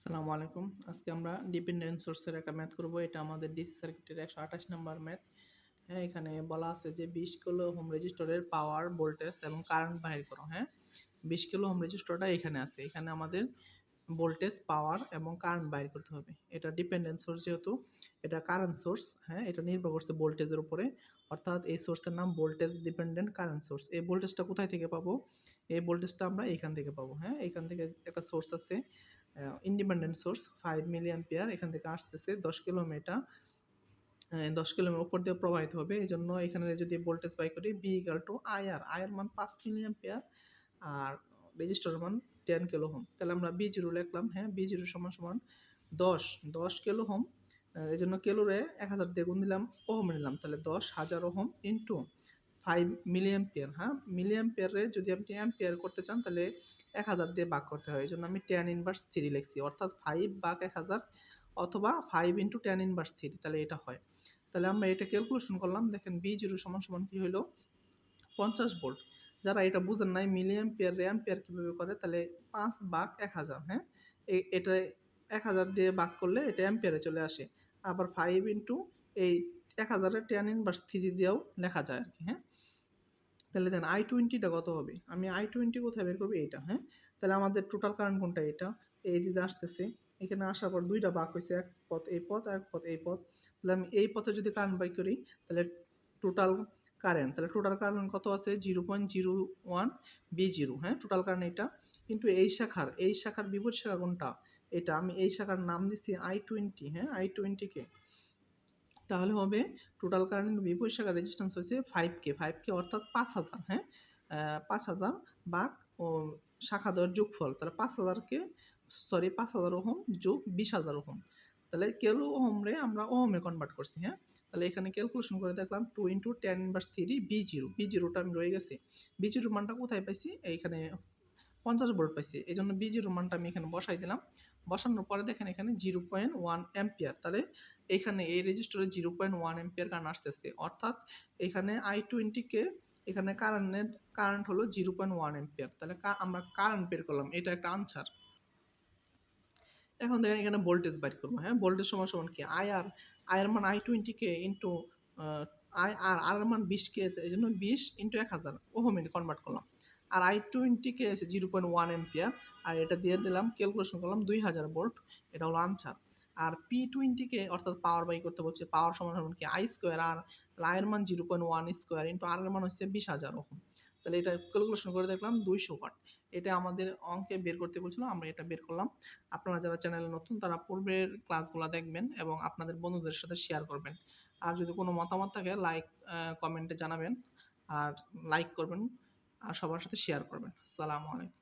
আসসালামু আলাইকুম। আজকে আমরা ডিপেন্ডেন্ট সোর্সের একটা ম্যাথ করব। এটা আমাদের ডিসি সার্কিটের একশো আঠাশ নম্বর ম্যাথ হ্যাঁ এখানে বলা আছে যে বিশ কিলো হোম রেজিস্টরের পাওয়ার ভোল্টেজ এবং কারেন্ট বাহির করো হ্যাঁ? বিশ কিলো হোম রেজিস্টরটা এখানে আছে। এখানে আমাদের ভোল্টেজ পাওয়ার এবং কারেন্ট বাইর করতে হবে। এটা ডিপেন্ডেন্ট সোর্স যেহেতু, এটা কারেন্ট সোর্স হ্যাঁ? এটা নির্ভর করছে ভোল্টেজের উপরে। অর্থাৎ এই সোর্সের নাম ভোল্টেজ ডিপেন্ডেন্ট কারেন্ট সোর্স এই ভোল্টেজটা কোথায় থেকে পাবো? এই ভোল্টেজটা আমরা এখান থেকে পাবো হ্যাঁ? এখান থেকে একটা সোর্স আছে। Independent source five milliampere এখান থেকে আসতেছে, দশ কিলোমিটার দশ কিলোমিটার উপর দিয়ে প্রবাহিত হবে। এই জন্য এখানে যদি ভোল্টেজ বাই করি V equal to I R I R মান পাঁচ মিলিয়ন পেয়ার আর রেজিস্টার মান টেন কিলো হোম তাহলে আমরা বি জিরো লিখলাম হ্যাঁ বি জিরো সমান সমান দশ দশ কিলো হোম এই জন্য কিলোরে এক হাজার দিয়ে গুণ দিলাম ওহম নিলাম। তাহলে দশ হাজার ohm into five milliampere হ্যাঁ? মিলিয়ন পেয়ারে যদি আপনি অ্যাম্পিয়ার করতে চান, তাহলে এক হাজার দিয়ে ভাগ করতে হয়। এই জন্য আমি টেন ইনভার্স থ্রি লিখছি। অর্থাৎ ফাইভ ভাগ এক হাজার অথবা five into ten inverse three তাহলে এটা হয়। তাহলে আমরা এটা ক্যালকুলেশন করলাম। দেখেন বি জিরো সমান সমান কী হলো পঞ্চাশ ভোল্ট যারা এটা বুঝেন নাই মিলিয়ন পেয়ার র্যাম পেয়ার কীভাবে করে, তাহলে পাঁচ ভাগ এক হাজার হ্যাঁ? এটা এক হাজার দিয়ে ভাগ করলে এটা অ্যাম্পিয়ারে চলে আসে। আবার ফাইভ ইন্টু এই এক হাজারের টেন ইনভার্স থ্রি দিয়েও লেখা যায় আর কি হ্যাঁ? তাহলে দেন আই টোয়েন্টিটা কত হবে? আমি আই টোয়েন্টি কোথায় বের করব? এইটা হ্যাঁ? তাহলে আমাদের টোটাল কারেন্ট কোনটা? এটা এই দিকে আসতেছে, এখানে আসার পর দুইটা বাক হয়েছে, এক পথ এই পথ, আর এক পথ এই পথ। তাহলে আমি এই পথে যদি কারেন্ট বাই করি, তাহলে টোটাল কারেন্ট তাহলে টোটাল কারেন্ট কত আছে? Zero point zero one V zero হ্যাঁ? টোটাল কারেন্ট এটা কিন্তু এই শাখার এই শাখার বিপরীত শাখা কোনটা? এটা, আমি এই শাখার নাম দিচ্ছি আই টোয়েন্টি হ্যাঁ? আই টোয়েন্টিকে তাহলে হবে টোটাল কারেন্ট বিপরীত শাখা রেজিস্ট্যান্স হয়েছে ফাইভ কে ফাইভ কে অর্থাৎ পাঁচ হাজার হ্যাঁ? পাঁচ হাজার বাঘ ও শাখা দেওয়ার যোগফল, তাহলে পাঁচ হাজারকে সরি পাঁচ হাজার ওহম যোগ বিশ হাজার ওহম। তাহলে কেলো ওহমরে আমরা ওহমে কনভার্ট করছি হ্যাঁ? তাহলে এখানে ক্যালকুলেশন করে দেখলাম two into ten inverse three V zero V জিরোটা আমি রয়ে গেছি। বি জিরোর মানটা কোথায় পাইছি? এইখানে পঞ্চাশ ভোল্ট পাইছি। এই জন্য বি জিরোর মানটা আমি এখানে বসাই দিলাম। বসানোর পরে দেখেন এখানে জিরো পয়েন্ট ওয়ান অ্যাম্পিয়ার। তাহলে এখানে এই রেজিস্টারে zero point one ampere current আসতেছে। অর্থাৎ এখানে আই টোয়েন্টিকে এখানে কারেন্টের কারেন্ট হলো জিরো পয়েন্ট ওয়ান এম্পিয়ার তাহলে আমরা কারেন্ট বের করলাম। এটা একটা আনসার এখন দেখেন এখানে ভোল্টেজ বাইর করব হ্যাঁ? ভোল্টেজ সমান সমান কি? আই আর আয়ের মান আই টোয়েন্টিকে ইন্টু আই আর আর মান বিশকে এই জন্য বিশ ইন্টু এক হাজার। ওহমে কনভার্ট করলাম। আর আই টোয়েন্টিকে এসে জিরো পয়েন্ট ওয়ান এম্পিয়ার, আর এটা দিয়ে দিলাম, ক্যালকুলেশন করলাম দুই হাজার ভোল্ট, এটা হলো আনসার। আর পি টোয়েন্টিকে অর্থাৎ পাওয়ার বাই করতে বলছে, পাওয়ার সমান সমান কি আই স্কোয়ার, আর আয়ের মান zero point one square into R এর মান হচ্ছে বিশ হাজার ওহম। তাহলে এটা ক্যালকুলেশন করে দেখলাম দুইশো ওয়াট, এটা আমাদের অঙ্কে বের করতে বলছিল, আমরা এটা বের করলাম। আপনারা যারা চ্যানেলে নতুন, তারা পূর্বের ক্লাসগুলো দেখবেন এবং আপনাদের বন্ধুদের সাথে শেয়ার করবেন। আর যদি কোনো মতামত থাকে লাইক কমেন্টে জানাবেন, আর লাইক করবেন। আর সবার সাথে শেয়ার করবেন। আসসালামু আলাইকুম।